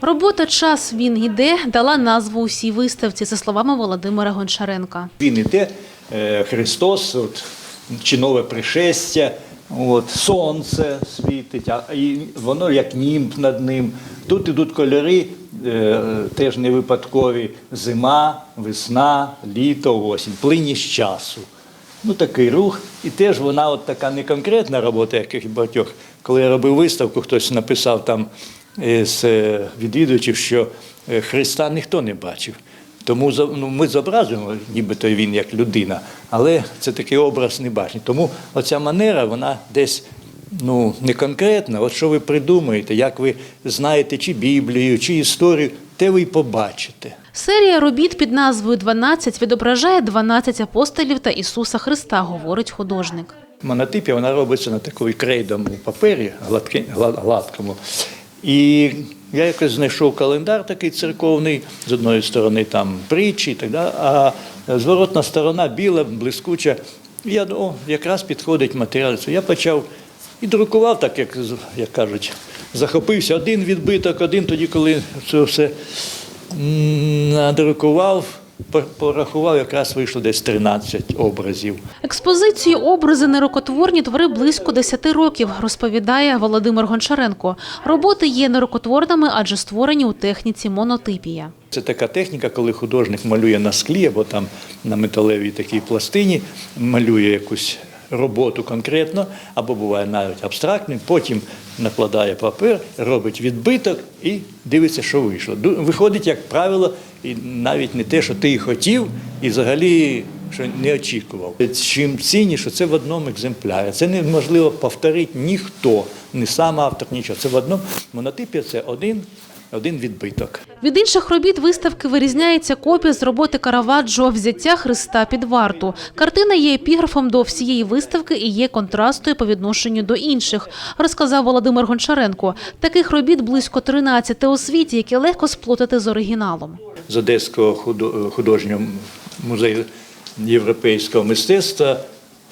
Робота Час він іде дала назву усій виставці, за словами Володимира Гончаренка. Він іде, е, Христос, от, чи нове пришестя, от, сонце світить, а і воно як німб над ним. Тут ідуть кольори, е, теж не випадкові: зима, весна, літо, осінь, плинність часу. Ну, такий рух. І теж вона от така не конкретна робота, як і багатьох. Коли я робив виставку, хтось написав там з е, відвідувачів, що е, Христа ніхто не бачив. Тому ну, ми зобразуємо, нібито він як людина, але це такий образ небачний. Тому оця манера, вона десь ну, не конкретна. От що ви придумаєте, як ви знаєте чи Біблію, чи історію, те ви й побачите. Серія робіт під назвою «12» відображає 12 апостолів та Ісуса Христа, говорить художник. Монотипія вона робиться на такому крейдовому папері, гладкому. І я якось знайшов календар такий церковний, з одної сторони там притчі, так далі, а зворотна сторона біла, блискуча. Я о, якраз підходить матеріал. Я почав і друкував, так як, як кажуть, захопився один відбиток, один тоді, коли це все надрукував, порахував, якраз вийшло десь 13 образів. Експозиції образи нерукотворні твори близько 10 років, розповідає Володимир Гончаренко. Роботи є нерукотворними, адже створені у техніці монотипія. Це така техніка, коли художник малює на склі або там на металевій такій пластині, малює якусь роботу конкретно, або буває навіть абстрактним, потім накладає папір, робить відбиток і дивиться, що вийшло. Виходить, як правило, і навіть не те, що ти і хотів, і взагалі що не очікував. Чим цінніше, це в одному екземплярі. Це неможливо повторити ніхто, не сам автор, нічого. Це в одному монотипі це один, один відбиток. Від інших робіт виставки вирізняється копія з роботи Караваджо «Взяття Христа під варту». Картина є епіграфом до всієї виставки і є контрастою по відношенню до інших, розказав Володимир Гончаренко. Таких робіт близько 13 у світі, які легко сплутати з оригіналом. з Одеського худо- художнього музею європейського мистецтва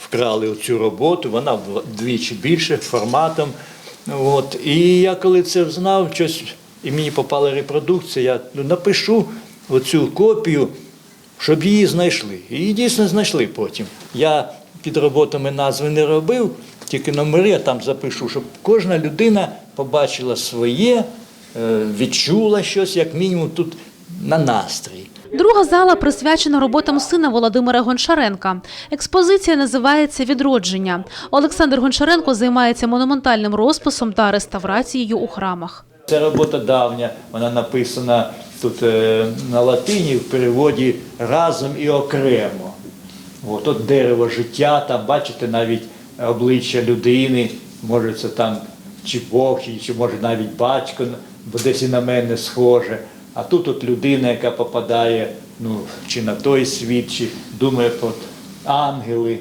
вкрали цю роботу, вона вдвічі більше форматом. От. І я коли це знав, щось, і мені попала репродукція, я ну, напишу оцю копію, щоб її знайшли. І її дійсно знайшли потім. Я під роботами назви не робив, тільки номери я там запишу, щоб кожна людина побачила своє, е, відчула щось, як мінімум, тут на настрій. Друга зала присвячена роботам сина Володимира Гончаренка. Експозиція називається «Відродження». Олександр Гончаренко займається монументальним розписом та реставрацією у храмах. Це робота давня, вона написана тут е, на латині в переводі разом і окремо. От, от дерево життя, там бачите навіть обличчя людини, може це там чи Бог, чи може навіть батько, бо десь і на мене схоже. А тут от людина, яка попадає ну, чи на той світ, чи думає про ангели.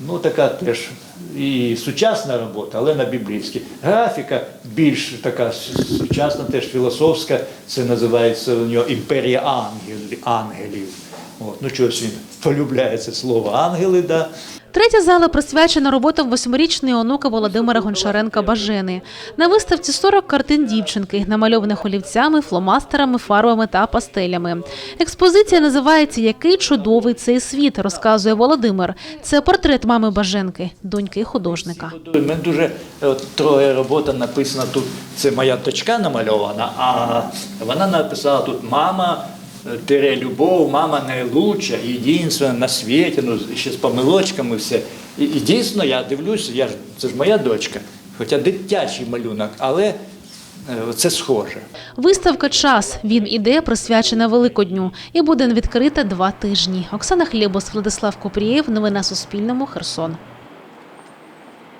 Ну, така теж і сучасна робота, але на біблійській. Графіка більш така сучасна, теж філософська. Це називається у нього імперія ангелів. ангелів. От, ну, чогось він полюбляє це слово ангели, да. Третя зала присвячена роботам восьмирічної онука Володимира Гончаренка Бажени. На виставці 40 картин дівчинки, намальованих олівцями, фломастерами, фарбами та пастелями. Експозиція називається Який чудовий цей світ, розказує Володимир. Це портрет мами Баженки, доньки художника. Мене дуже от, троє робота написана тут. Це моя дочка намальована, а вона написала тут мама. Тире любов, мама найлучша, єдинственна на світі, ну ще з помилочками все. І, і дійсно я дивлюся, я ж це ж моя дочка, хоча дитячий малюнок, але е, це схоже. Виставка Час він іде присвячена Великодню і буде відкрита два тижні. Оксана Хлєбос, Владислав Купрієв. Новини на Суспільному. Херсон.